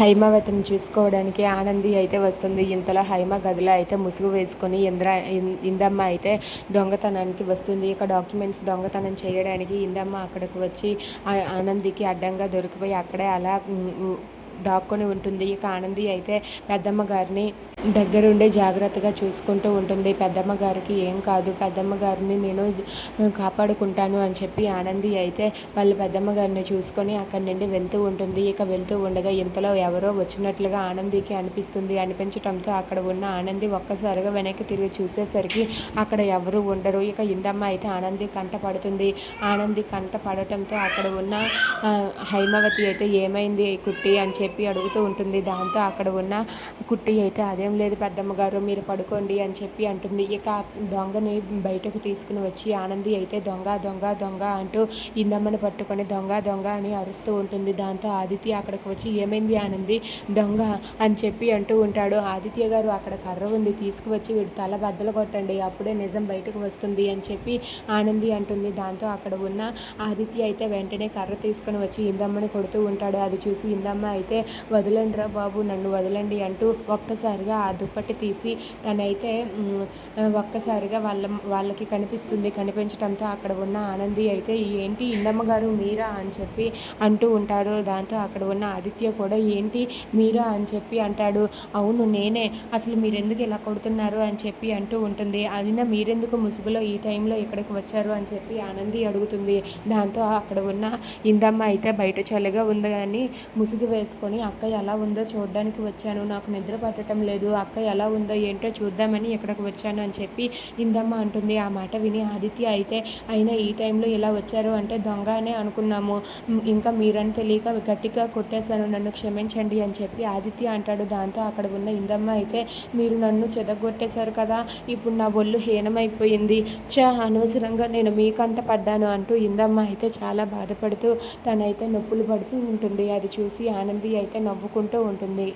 హైమావతిని చూసుకోవడానికి ఆనంది అయితే వస్తుంది. ఇంతలో హైమ గదిలో అయితే ముసుగు వేసుకొని ఇంద్ర ఇందమ్మ అయితే దొంగతనానికి వస్తుంది. ఇక డాక్యుమెంట్స్ దొంగతనం చేయడానికి ఇందమ్మ అక్కడికి వచ్చి ఆనందికి అడ్డంగా దొరికిపోయి అక్కడే అలా దాక్కొని ఉంటుంది. ఇక ఆనంది అయితే పెద్దమ్మ గారిని దగ్గరుండి జాగ్రత్తగా చూసుకుంటూ ఉంటుంది. పెద్దమ్మ గారికి ఏం కాదు పెద్దమ్మ గారిని నేను కాపాడుకుంటాను అని చెప్పి ఆనంది అయితే వాళ్ళ పెద్దమ్మ గారిని చూసుకొని అక్కడి నుండి వెళ్తూ ఉంటుంది. ఇక వెళ్తూ ఉండగా ఇంతలో ఎవరో వచ్చినట్లుగా ఆనందికి అనిపిస్తుంది. అనిపించటంతో అక్కడ ఉన్న ఆనంది ఒక్కసారిగా వెనక్కి తిరిగి చూసేసరికి అక్కడ ఎవరు ఉండరు. ఇక ఇందమ్మ అయితే ఆనంది కంట పడుతుంది. ఆనంది కంట పడటంతో అక్కడ ఉన్న హైమవతి అయితే ఏమైంది కుట్టి అని చెప్పి చెప్పి అడుగుతూ ఉంటుంది. దాంతో అక్కడ ఉన్న కుట్టి అయితే అదేం లేదు పెద్దమ్మ గారు మీరు పడుకోండి అని చెప్పి అంటుంది. ఇక దొంగని బయటకు తీసుకుని వచ్చి ఆనంది అయితే దొంగ దొంగ దొంగ అంటూ ఇందమ్మని పట్టుకొని దొంగ దొంగ అని అరుస్తూ ఉంటుంది. దాంతో ఆదిత్య అక్కడికి వచ్చి ఏమైంది ఆనంది? దొంగ అని చెప్పి అంటూ ఉంటాడు. ఆదిత్య గారు అక్కడ కర్ర ఉంది తీసుకువచ్చి వీడు తల బద్దలు కొట్టండి అప్పుడే నిజం బయటకు వస్తుంది అని చెప్పి ఆనంది అంటుంది. దాంతో అక్కడ ఉన్న ఆదిత్య అయితే వెంటనే కర్ర తీసుకుని వచ్చి ఇందమ్మని కొడుతూ ఉంటాడు. అది చూసి ఇందమ్మ అయితే వదలండి రా బాబు నన్ను వదలండి అంటూ ఒక్కసారిగా ఆ దుప్పటి తీసి తనైతే ఒక్కసారిగా వాళ్ళ వాళ్ళకి కనిపిస్తుంది కనిపించడంతో అక్కడ ఉన్న ఆనంది అయితే ఏంటి ఇందమ్మ గారు మీరా? అని చెప్పి అంటూ ఉంటారు దాంతో అక్కడ ఉన్న ఆదిత్య కూడా ఏంటి మీరా? అని చెప్పి అంటాడు. అవును నేనే. అసలు మీరెందుకు ఇలా కొడుతున్నారు? అని చెప్పి అంటూ ఉంటుంది. అయినా మీరెందుకు ముసుగులో ఈ టైంలో ఇక్కడికి వచ్చారు? అని చెప్పి ఆనంది అడుగుతుంది. దాంతో అక్కడ ఉన్న ఇందమ్మ అయితే బయట చల్లగా ఉంది కానీ ముసుగు వేసుకొని అక్క ఎలా ఉందో చూడడానికి వచ్చాను. నాకు నిద్ర పట్టడం లేదు. అక్క ఎలా ఉందో ఏంటో చూద్దామని ఇక్కడికి వచ్చాను అని చెప్పి ఇందమ్మ అంటుంది. ఆ మాట విని ఆదిత్య అయితే అయినా ఈ టైంలో ఇలా వచ్చారు? అంటే దొంగ అనే అనుకున్నాము. ఇంకా మీరని తెలియక గట్టిగా కొట్టేశాను. నన్ను క్షమించండి అని చెప్పి ఆదిత్య అంటాడు. దాంతో అక్కడ ఉన్న ఇందమ్మ అయితే మీరు నన్ను చెదగొట్టేశారు కదా. ఇప్పుడు నా ఒళ్ళు హీనమైపోయింది. చా అనవసరంగా నేను మీకంట పడ్డాను అంటూ ఇందమ్మ అయితే చాలా బాధపడుతూ తనైతే నొప్పులు పడుతూ ఉంటుంది. అది చూసి ఆనంది అయితే నవ్వుకుంటూ ఉంటుంది.